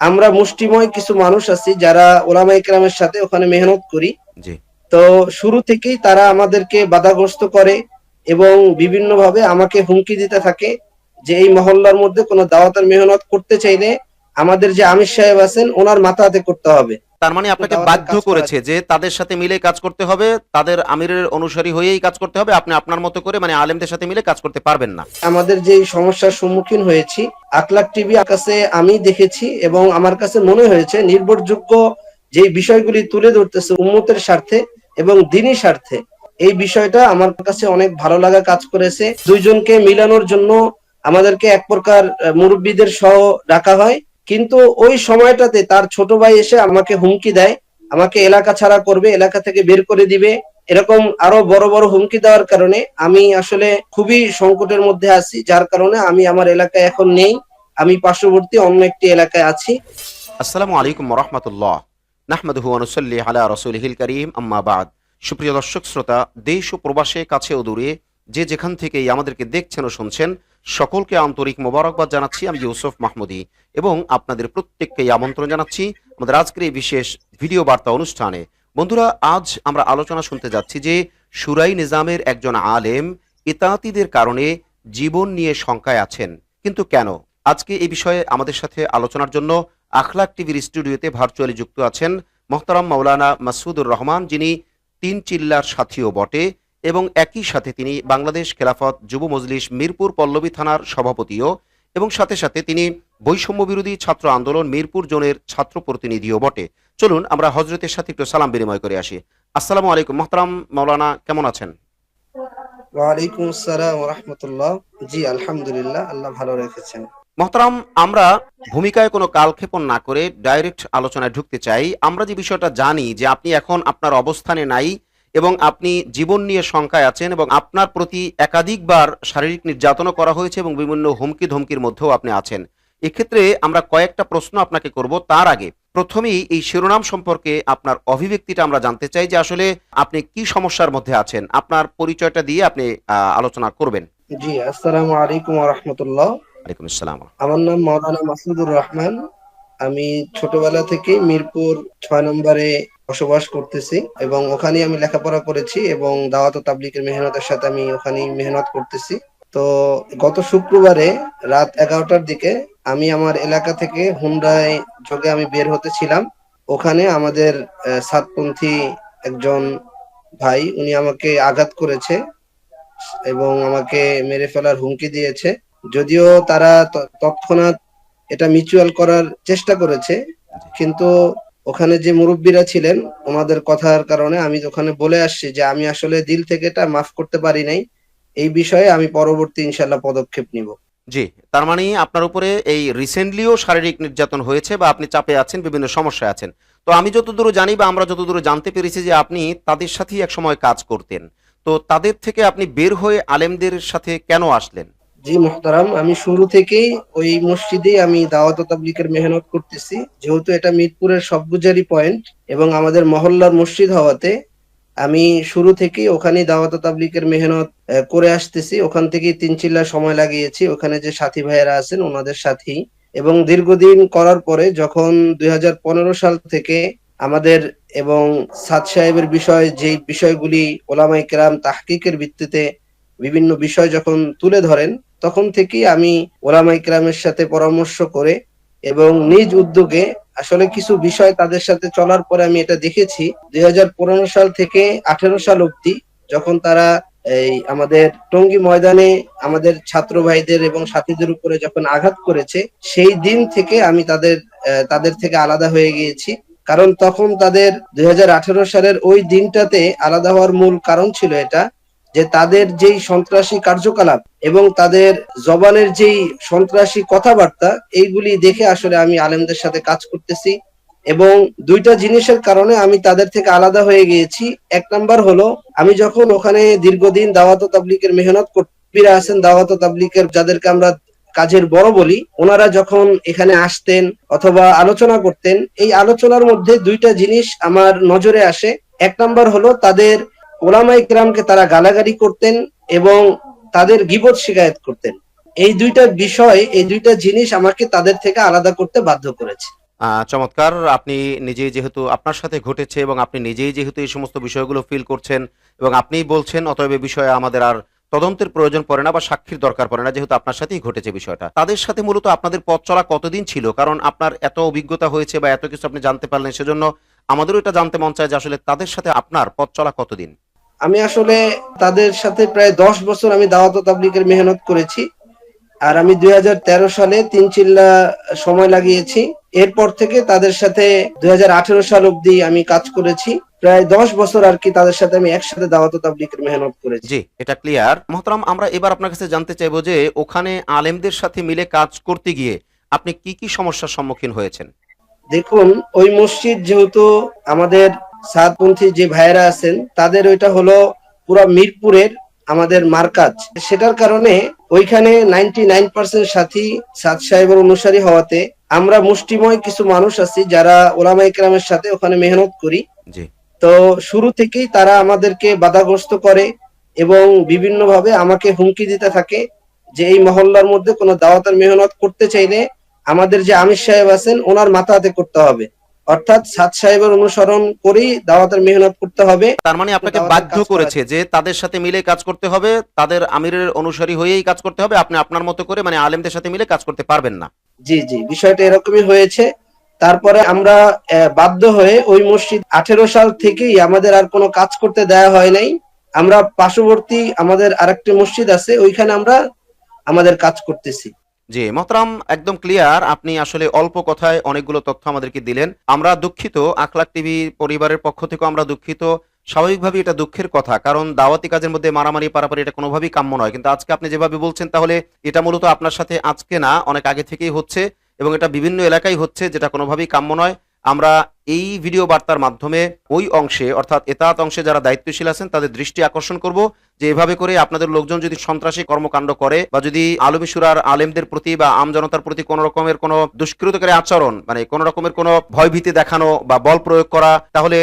আমরা মুষ্টিময় কিছু মানুষ আছি যারা ওলামা ইকরামের সাথে ওখানে মেহনত করি। তো শুরু থেকেই তারা আমাদেরকে বাধাগ্রস্ত করে এবং বিভিন্ন ভাবে আমাকে হুমকি দিতে থাকে যে এই মহল্লার মধ্যে কোনো দাওয়াতের মেহনত করতে চাইলে আমাদের যে আমির সাহেব আছেন ওনার মাথা হাতে করতে হবে। তার মানে আপনাকে বাধ্য করেছে যে তাদের সাথে মিলে কাজ করতে হবে তাদের আমিরের অনুসারী হয়েই কাজ করতে হবে আপনি আপনার মতো করে মানে আলেমদের সাথে মিলে কাজ করতে পারবেন না। আমাদের যে সমস্যার সম্মুখীন হয়েছি আকলাক টিভি কাছে আমি দেখেছি এবং আমার কাছে মনে হয়েছে নির্ভরযোগ্য যে বিষয়গুলি তুলে ধরতেছে উন্মতের স্বার্থে এবং দিনী স্বার্থে এই বিষয়টা আমার কাছে অনেক ভালো লাগা কাজ করেছে। দুইজনকে মিলানোর জন্য আমাদেরকে এক প্রকার মুরব্বীদের সহ ডাকা হয়। কিন্তু ওই সময়টাতে তার ছোট ভাই এসে আমাকে হুমকি দেয়, আমাকে এলাকা ছাড়া করবে, এলাকা থেকে বের করে দিবে। এরকম আরও বড় বড় হুমকি দেওয়ার কারণে আমি আসলে খুবই সংকটের মধ্যে আছি, যার কারণে আমি আমার এলাকায় এখন নেই। আমি পার্শ্ববর্তী অন্য একটি এলাকায় আছি। আসসালামু আলাইকুম রহমতুল্লাহ। নাহমাদুহু আনুসাল্লি আলা রসুলহিল করিম, আম্মা বাদ। সুপ্রিয় দর্শক, শ্রোতা, দেশ ও প্রবাসে, কাছে ও দূরে যে যেখান থেকেই আমাদেরকে দেখছেন ও শুনছেন সকলকে আন্তরিক মোবারকবাদ জানাচ্ছি। আমি ইউসুফ মাহমুদি এবং আপনাদের প্রত্যেককেই আমন্ত্রণ জানাচ্ছি আমাদের আজকের এই বিশেষ ভিডিও বার্তা অনুষ্ঠানে। বন্ধুরা, আজ আমরা আলোচনা শুনতে যাচ্ছি যে সুরাই নিজামের একজন আলেম ইতাতিদের কারণে জীবন নিয়ে শঙ্কায় আছেন। কিন্তু কেন? আজকে এই বিষয়ে আমাদের সাথে আলোচনার জন্য আখলাক টিভির স্টুডিওতে ভার্চুয়ালি যুক্ত আছেন মোহতারাম মাওলানা মাসুদুর রহমান, যিনি তিন চিল্লার সাথীও বটে। এবং একই সাথে তিনি বাংলাদেশ খেলাফত যুব মজলিস মিরপুর পল্লবী থানার সভাপতিও এবং সাথে সাথে তিনি বৈষম্য বিরোধী ছাত্র আন্দোলন মিরপুর জোনের ছাত্র প্রতিনিধিও বটে। চলুন আমরা হজরতের সাথে একটু সালাম বিনিময় করে আসি। আসসালামু আলাইকুম। মোহতারাম মাওলানা কেমন আছেন? ওয়ালাইকুম আসসালাম রহমতুল্লাহ। জি আলহামদুলিল্লাহ আল্লাহ ভালো রেখেছেন। মহতারাম আমরা ভূমিকায় কোনো কালক্ষেপণ না করে ডাইরেক্ট আলোচনায় ঢুকতে চাই। আমরা যে বিষয়টা জানি যে আপনি এখন আপনার অবস্থানে নাই এবং আপনি জীবন নিয়ে শঙ্কায় আছেন এবং আপনার প্রতি একাধিকবার শারীরিক নির্যাতনও করা হয়েছে এবং বিভিন্ন হুমকি ধমকির মধ্যেও আপনি আছেন। এক্ষেত্রে আমরা কয়েকটা প্রশ্ন আপনাকে করব। তার আগে প্রথমেই এই শিরোনাম সম্পর্কে আপনার অভিব্যক্তিটা আমরা জানতে চাই যে আসলে আপনি কি সমস্যার মধ্যে আছেন। আপনার পরিচয়টা দিয়ে আপনি আলোচনা করবেন। জি আসসালামু আলাইকুম রহমতুল্লাহ। আলাইকুম আসসালাম। আমার নাম মাওলানা মাসুদুর রহমান। আমি ছোটবেলা থেকে মিরপুর ছয় নম্বরে বসবাস করতেছি এবং ওখানেই আমি লেখাপড়া করেছি এবং দাওয়াত ও তাবলিকের মেহনতের সাথে আমি ওখানেই মেহনত করতেছি। তো গত শুক্রবারে রাত এগারোটার দিকে আমি আমার এলাকা থেকে হুন্ডায় যোগে আমি বের হতেছিলাম ওখানে আমাদের সাতপন্থী একজন ভাই, উনি আমাকে আঘাত করেছে এবং আমাকে মেরে ফেলার হুমকি দিয়েছে। যদিও তারা তৎক্ষণাৎ এটা মিউচুয়াল করার চেষ্টা করেছে, কিন্তু ওখানে যে মুরব্বীরা ছিলেন, ওনাদের কথার কারণে আমি ওখানে বলে আসছি যে আমি আসলে দিল থেকে এটা মাফ করতে পারি নাই। এই বিষয়ে আমি পরবর্তী ইনশাল্লাহ পদক্ষেপ নিব। জি, তার মানে আপনার উপরে এই রিসেন্টলিও শারীরিক নির্যাতন হয়েছে বা আপনি চাপে আছেন, বিভিন্ন সমস্যায় আছেন। তো আমি যতদূর জানি বা আমরা যতদূর জানতে পেরেছি যে আপনি তাদের সাথেই এক সময় কাজ করতেন। তো তাদের থেকে আপনি বের হয়ে আলেমদের সাথে কেন আসলেন? জি, মোহতারাম, আমি শুরু থেকেই ওই মসজিদে আমি দাওয়াত তাবলিকের মেহনত করতেছি। যেহেতু এটা মিরপুরের সবগুজারি পয়েন্ট এবং আমাদের মহল্লার মসজিদ হওয়াতে আমি শুরু থেকেই ওখানেই দাওয়াত তাবলিকের মেহনত করে আসতেছি। ওখান থেকেই তিন চিল্লা সময় লাগিয়েছি। ওখানে যে সাথী ভাইয়েরা আছেন, ওনাদের সাথেই এবং দীর্ঘদিন করার পরে যখন দুই হাজার পনেরো সাল থেকে আমাদের এবং সাদ সাহেবের বিষয় যে বিষয়গুলি ওলামাই কেরাম তাহকিকের ভিত্তিতে বিভিন্ন বিষয় যখন তুলে ধরেন তখন থেকেই আমি ওলামাই কেরামের সাথে পরামর্শ করে এবং নিজ উদ্যোগে আসলে কিছু বিষয় তাদের সাথে চলার পরে আমি এটা দেখেছি। দুই হাজার পনেরো সাল থেকে আঠেরো সাল অব্দি যখন তারা এই আমাদের টঙ্গী ময়দানে আমাদের ছাত্র ভাইদের এবং সাথীদের উপরে যখন আঘাত করেছে, সেই দিন থেকে আমি তাদের তাদের থেকে আলাদা হয়ে গিয়েছি। কারণ তখন তাদের দুই হাজার আঠারো সালের ওই দিনটাতে আলাদা হওয়ার মূল কারণ ছিল এটা। যে তাদের যেই সন্ত্রাসী কার্যকলাপ এবং তাদের জবানের যেই সন্ত্রাসী কথাবার্তা, এইগুলি দেখে আসলে আমি আলেমদের সাথে কাজ করতেছি এবং দুইটা জিনিসের কারণে আমি তাদের থেকে আলাদা হয়ে গিয়েছি। এক নাম্বার হলো, আমি যখন ওখানে দীর্ঘদিন দাওয়াত তাবলিকের মেহনত কর্মীরা আছেন, দাওয়াত তাবলিকের যাদেরকে আমরা কাজের বড় বলি, ওনারা যখন এখানে আসতেন অথবা আলোচনা করতেন, এই আলোচনার মধ্যে দুইটা জিনিস আমার নজরে আসে। এক নাম্বার হলো, তাদের ওলামাই কিরামকে তারা গালাগালি করতেন এবং তাদের গিবত শিকায়ত করতেন। এই দুইটা বিষয়, এই দুইটা জিনিস আমাকে তাদের থেকে আলাদা করতে বাধ্য করেছে। চমৎকার। আপনি নিজেই যেহেতু আপনার সাথে ঘটেছে এবং আপনি নিজেই যেহেতু এই সমস্ত বিষয়গুলো ফিল করছেন এবং আপনিই বলছেন, অতএব এ বিষয়ে আমাদের আর তদন্তের প্রয়োজন পড়ে না বা সাক্ষীর দরকার পড়ে না, যেহেতু আপনার সাথেই ঘটেছে বিষয়টা। তাদের সাথে মূলত আপনাদের পথ চলা কতদিন ছিল? কারণ আপনার এত অভিজ্ঞতা হয়েছে বা এত কিছু আপনি জানতে পারলেন, সেজন্য আমাদেরও এটা জানতে মন চায় যে আসলে তাদের সাথে আপনার পথ চলা কতদিন? আমি আসলে তাদের সাথে প্রায় দশ বছর আমি দাওয়াত ও তাবলিগের মেহনত করেছি। আর আমি দু হাজার তেরো সালে তিন চিল্লা সময় লাগিয়েছি। এরপর থেকে তাদের সাথে দুই সাল অব্দি আমি কাজ করেছি। প্রায় দশ বছর আর কি তাদের সাথে আমি একসাথে দাওয়াত ও তাবলিগের মেহনত করেছি। জি এটা ক্লিয়ার মোহতারাম আমরা এবার আপনার কাছে জানতে চাইব যে ওখানে আলেমদের সাথে মিলে কাজ করতে গিয়ে আপনি কি কি সমস্যার সম্মুখীন হয়েছেন? দেখুন ওই মসজিদ যেহেতু আমাদের সাতপন্থী যে ভাইয়েরা আছেন তাদের ওইটা হলো পুরো মিরপুরের আমাদের মার্কাজ। সেটার কারণে ওইখানে নাইনটি নাইন পার্সেন্ট সাথী সাদ সাহেবের অনুসারী হওয়াতে আমরা মুষ্টিময় কিছু মানুষ আছি যারা ওলামা ইকরামের সাথে ওখানে মেহনত করি। তো শুরু থেকেই তারা আমাদেরকে বাধাগ্রস্ত করে এবং বিভিন্ন ভাবে আমাকে হুমকি দিতে থাকে যে এই মহল্লার মধ্যে কোনো দাওয়াতের মেহনত করতে চাইলে আমাদের যে আমির সাহেব আছেন ওনার মাথা হাতে করতে হবে। অর্থাৎ সাদ সাহেবের অনুসরণ করেই দাওয়াতের মেহনত করতে হবে। তার মানে আপনাকে বাধ্য করেছে যে তাদের সাথে মিলে কাজ করতে হবে তাদের আমিরের অনুসারী হয়েই কাজ করতে হবে আপনি আপনার মতো করে মানে আলেমদের সাথে মিলে কাজ করতে পারবেন না। জি জি বিষয়টা এরকমই হয়েছে। তারপরে আমরা বাধ্য হয়ে ওই মসজিদ আঠেরো সাল থেকেই আমাদের আর কোনো কাজ করতে দেয়া হয় নাই। আমরা পার্শ্ববর্তী আমাদের আরেকটি মসজিদ আছে ওইখানে আমরা আমাদের কাজ করতেছি। জি, মহতারাম, একদম ক্লিয়ার আপনি আসলে অল্প কথায় অনেকগুলো তথ্য আমাদেরকে দিলেন। আমরা দুঃখিত। আখলাক টিভি পরিবারের পক্ষ থেকে আমরা দুঃখিত। স্বাভাবিকভাবে এটা দুঃখের কথা, কারণ দাওয়াতি কাজের মধ্যে মারামারি, পারাপারি এটা কোনোভাবেই কাম্য নয়। কিন্তু আজকে আপনি যেভাবে বলছেন, তাহলে এটা মূলত আপনার সাথে আজকে না, অনেক আগে থেকেই হচ্ছে এবং এটা বিভিন্ন এলাকায় হচ্ছে, যেটা কোনোভাবেই কাম্য নয়। আমরা এই ভিডিও বার্তার মাধ্যমে ওই অংশে, অর্থাৎ এতাত অংশে যারা দায়িত্বশীল আছেন, তাদের দৃষ্টি আকর্ষণ করব যে এভাবে করে আপনাদের লোকজন যদি সন্ত্রাসী কর্মকাণ্ড করে বা যদি আলমী সুরার আলেমদের প্রতি বা আম জনতার প্রতি কোনো রকমের কোনো দুষ্কৃতকারী আচরণ মানে কোনো রকমের কোনো ভয়ভীতি দেখানো বা বল প্রয়োগ করা, তাহলে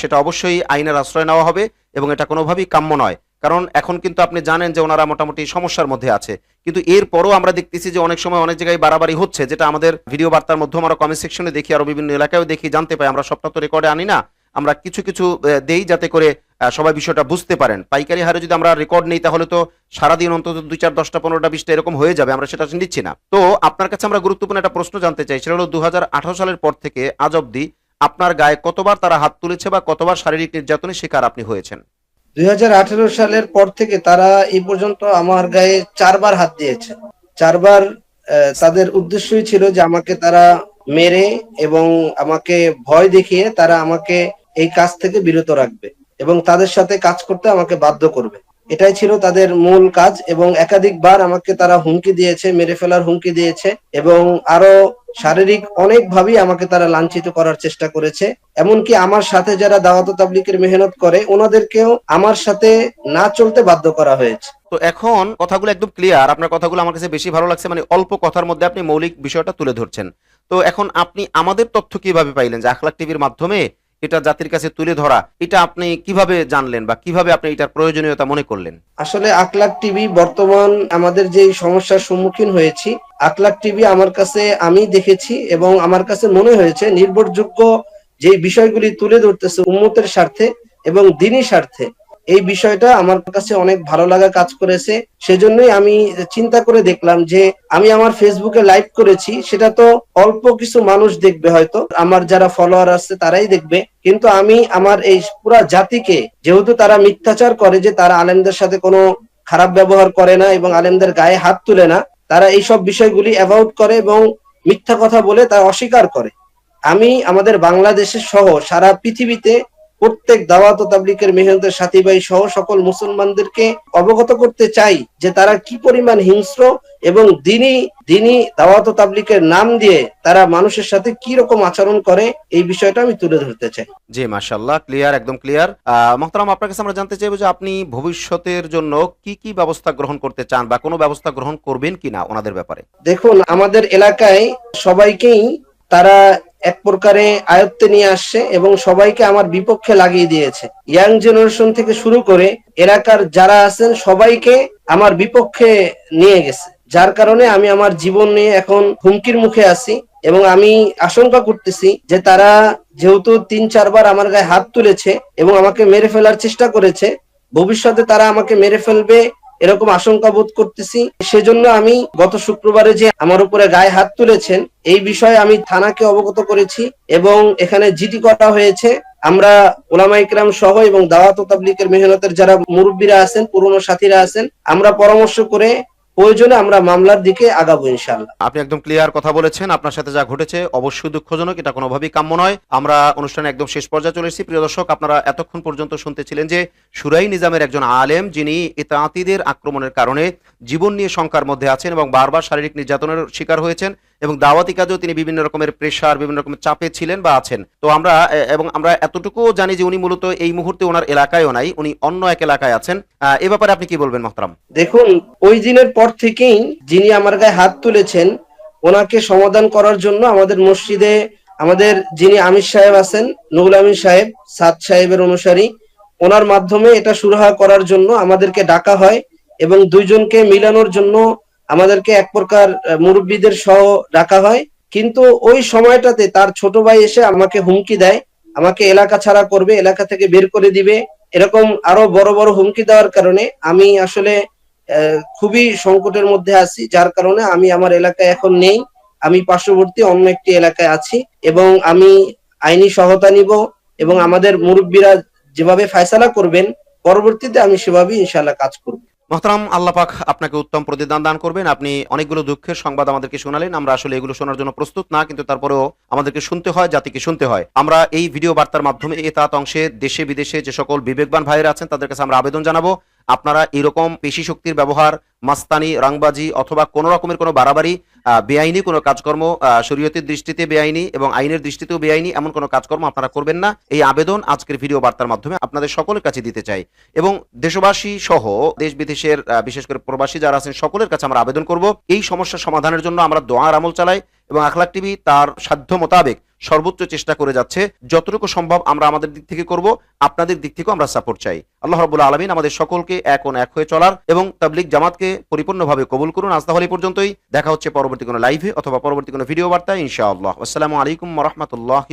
সেটা অবশ্যই আইনের আশ্রয় নেওয়া হবে এবং এটা কোনোভাবেই কাম্য নয়। কারণ এখন কিন্তু আপনি জানেন যে ওনারা মোটামুটি সমস্যার মধ্যে আছে। কিন্তু এরপরও আমরা দেখতেছি যে অনেক সময় অনেক জায়গায় বাড়াবাড়ি হচ্ছে, যেটা আমাদের ভিডিও বার্তার মাধ্যমে আমরা কমেন্ট সেকশনে দেখি আরও বিভিন্ন এলাকায়ও দেখি, জানতে পাই। আমরা সবটা তো রেকর্ডে আনি না। আমরা কিছু কিছু দেই যাতে করে সবাই বিষয়টা বুঝতে পারেন। পাইকারি হারে যদি আমরা রেকর্ড নেই, তাহলে তো সারাদিন অন্তত দুই চার দশটা পনেরোটা বিশটা এরকম হয়ে যাবে। আমরা সেটা নিচ্ছি না। তো আপনার কাছে আমরা গুরুত্বপূর্ণ একটা প্রশ্ন জানতে চাই, সেটা হলো দু হাজার আঠারো সালের পর থেকে আজ অব্দি আপনার গায়ে কতবার তারা হাত তুলেছে বা কতবার শারীরিক নির্যাতনের শিকার আপনি হয়েছেন? দুই সালের পর থেকে তারা এই পর্যন্ত আমার গায়ে চারবার হাত দিয়েছে। চারবার তাদের উদ্দেশ্যই ছিল যে আমাকে তারা মেরে এবং আমাকে ভয় দেখিয়ে তারা আমাকে এই কাজ থেকে বিরত রাখবে এবং তাদের সাথে কাজ করতে আমাকে বাধ্য করবে। এটাই ছিল তাদের মূল কাজ এবং একাধিকবার আমাকে তারা হুমকি দিয়েছে, মেরে ফেলার হুমকি দিয়েছে এবং আরও শারীরিক অনেক ভাবে আমাকে তারা লাঞ্ছিত করার চেষ্টা করেছে। এমনকি আমার সাথে যারা দাওয়াত তাবলিকের মেহনত করে, ওনাদেরকেও আমার সাথে না চলতে বাধ্য করা হয়েছে। তো এখন কথাগুলো একদম ক্লিয়ার আপনার কথাগুলো আমার কাছে বেশি ভালো লাগছে মানে অল্প কথার মধ্যে আপনি মৌলিক বিষয়টা তুলে ধরছেন। তো এখন আপনি আমাদের তথ্য কীভাবে পাইলেন? যে আখলাক টিভির মাধ্যমে এটা জাতির কাছে তুলে ধরা, এটা আপনি কীভাবে জানলেন বা কীভাবে আপনি এটার প্রয়োজনীয়তা মনে করলেন? আসলে আকলাক টিভি বর্তমান আমাদের যে সমস্যার সম্মুখীন হয়েছি আকলাক টিভি আমার কাছে আমি দেখেছি এবং আমার কাছে মনে হয়েছে নির্ভরযোগ্য যে বিষয়গুলি তুলে ধরতেছে উন্মতের স্বার্থে এবং দিনই স্বার্থে এই বিষয়টা আমার কাছে অনেক ভালো লাগা কাজ করেছে। সেজন্যই আমি চিন্তা করে দেখলাম যে, আমি আমার ফেসবুকে লাইভ করেছি, সেটা তো অল্প কিছু মানুষ দেখবে হয়তো। আমার যারা ফলোয়ার আছে, তারাই দেখবে। কিন্তু আমি আমার এই পুরা জাতিকে, যেহেতু তারা মিথ্যাচার করে যে তারা আলেমদের সাথে কোনো খারাপ ব্যবহার করে না এবং আলেমদের গায়ে হাত তুলে না, তারা এইসব বিষয়গুলি অ্যাভয়েড করে এবং মিথ্যা কথা বলে তা অস্বীকার করে। আমি আমাদের বাংলাদেশের সহ সারা পৃথিবীতে প্রত্যেক দাওয়াত ও তাবলিকের মেহনতের সাথী ভাই সহ সকল মুসলমানদেরকে অবগত করতে চাই যে তারা কি পরিমাণ হিংস্র এবং দিনই দিনই দাওয়াত ও তাবলিকের নাম দিয়ে তারা মানুষের সাথে কি রকম আচরণ করে এই বিষয়টা আমি তুলে ধরতে চাই। জি মাশাল্লাহ ক্লিয়ার একদম ক্লিয়ার মোহতারাম আপনার কাছে আমরা জানতে চাইব যে আপনি ভবিষ্যতের জন্য কি কি ব্যবস্থা গ্রহণ করতে চান বা কোনো ব্যবস্থা গ্রহণ করবেন কিনা ওনাদের ব্যাপারে? দেখুন আমাদের এলাকায় সবাইকেই তারা এক প্রকারে আয়ত্তে নিয়ে আসছে এবং সবাইকে আমার বিপক্ষে লাগিয়ে দিয়েছে। ইয়াং জেনারেশন থেকে শুরু করে এলাকার যারা আছেন সবাইকে আমার বিপক্ষে নিয়ে গেছে। যার কারণে আমি আমার জীবন নিয়ে এখন হুমকির মুখে আছি এবং আমি আশঙ্কা করতেছি যে তারা যেহেতু তিন, চারবার আমার গায়ে হাত তুলেছে এবং আমাকে মেরে ফেলার চেষ্টা করেছে, ভবিষ্যতে তারা আমাকে মেরে ফেলবে এরকম আশঙ্কা বোধ করতেছি। সেজন্য আমি গত শুক্রবারে যে আমার উপরে গায়ে হাত তুলেছেন, এই বিষয়ে আমি থানাকে অবগত করেছি এবং এখানে জিটি করা হয়েছে। আমরা ওলামা ইকরাম সহ এবং দাওয়াত তাবলিকের মেহনতের যারা মুরব্বীরা আছেন, পুরনো সাথীরা আছেন, আমরা পরামর্শ করে প্রয়োজনে আমরা মামলার দিকে আগাবো ইনশাল্লাহ আপনি একদম ক্লিয়ার কথা বলেছেন। আপনার সাথে যা ঘটেছে অবশ্যই দুঃখজনক, এটা কোনোভাবেই কাম্য নয়। আমরা অনুষ্ঠানে একদম শেষ পর্যায়ে চলে এসেছি। প্রিয় দর্শক, আপনারা এতক্ষণ পর্যন্ত শুনতেছিলেন যে সুরাই নিজামের একজন আলেম, যিনি ইতাঁতিদের আক্রমণের কারণে জীবন নিয়ে শঙ্কার মধ্যে আছেন এবং বারবার শারীরিক নির্যাতনের শিকার হয়েছেন। এবং দাওয়াতি কাজেও তিনি বিভিন্ন রকমের প্রেশার বিভিন্ন রকমের চাপে ছিলেন বা আছেন। তো আমরা এবং আমরা এতটুকুও জানি যে উনি মূলত এই মুহূর্তে ওনার এলাকায়ও নাই, উনি অন্য এক এলাকায় আছেন। এ ব্যাপারে আপনি কি বলবেন মোহতারাম? দেখুন, ওই দিনের পর থেকেই যিনি আমার গায়ে হাত তুলেছেন, ওনাকে সমাধান করার জন্য আমাদের মসজিদে আমাদের যিনি আমির সাহেব আছেন, নুরুল আমিন সাহেব, সাদ সাহেবের অনুসারী, ওনার মাধ্যমে এটা সুরাহা করার জন্য আমাদেরকে ডাকা হয় এবং দুইজনকে মিলানোর জন্য আমাদেরকে এক প্রকার মুরব্বীদের সহ ডাকা হয়। কিন্তু ওই সময়টাতে তার ছোট ভাই এসে আমাকে হুমকি দেয়। আমাকে এলাকা ছাড়া করবে, এলাকা থেকে বের করে দিবে। এরকম আরও বড় বড় হুমকি দেওয়ার কারণে আমি আসলে খুবই সংকটের মধ্যে আছি। যার কারণে আমি আমার এলাকায় এখন নেই। আমি পার্শ্ববর্তী অন্য একটি এলাকায় আছি এবং আমি আইনি সহায়তা নিব এবং আমাদের মুরব্বীরা যেভাবে ফায়সালা করবেন, পরবর্তীতে আমি সেভাবেই ইনশাল্লাহ কাজ করব। মহতারাম আল্লাপাক আপনাকে উত্তম প্রতিদান দান করবেন। আপনি অনেকগুলো দুঃখের সংবাদ আমাদেরকে শোনালেন। আমরা আসলে এগুলো শোনার জন্য প্রস্তুত না, কিন্তু তারপরেও আমাদেরকে শুনতে হয়, জাতিকে শুনতে হয়। আমরা এই ভিডিও বার্তার মাধ্যমে এ এতাত অংশে দেশে বিদেশে যে সকল বিবেকবান ভাইয়েরা আছেন, তাদের কাছে আমরা আবেদন জানাব। আপনারা এরকম পেশি শক্তির ব্যবহার, মাস্তানি, রাংবাজি অথবা কোনো রকমের কোনো বাড়াবাড়ি বেআইনি কোনো কাজকর্ম শরীয়তের দৃষ্টিতে বেআইনি এবং আইনের দৃষ্টিতেও বেআইনি এমন কোনো কাজকর্ম আপনারা করবেন না। এই আবেদন আজকের ভিডিও বার্তার মাধ্যমে আপনাদের সকলের কাছে দিতে চাই এবং দেশবাসী সহ দেশ বিদেশের বিশেষ করে প্রবাসী যারা আছেন সকলের কাছে আমরা আবেদন করব। এই সমস্যা সমাধানের জন্য আমরা দোয়ার আমল চালাই এবং আখলাক টিভি তার সাধ্য মোতাবেক সর্বোচ্চ চেষ্টা করে যাচ্ছে। যতটুকু সম্ভব আমরা আমাদের দিক থেকে করব, আপনাদের দিক থেকেও আমরা সাপোর্ট চাই। আল্লাহ রবুল আলমিন আমাদের সকলকে এক ও এক হয়ে চলার এবং তাবলিক জামাতকে পরিপূর্ণভাবে কবুল করুন। আজ তাহলে পর্যন্তই। দেখা হচ্ছে পরবর্তী কোনো লাইভে অথবা পরবর্তী কোনো ভিডিও বার্তায়, ইনশাআল্লাহ। আসসালামু আলাইকুম রহমতুল্লাহ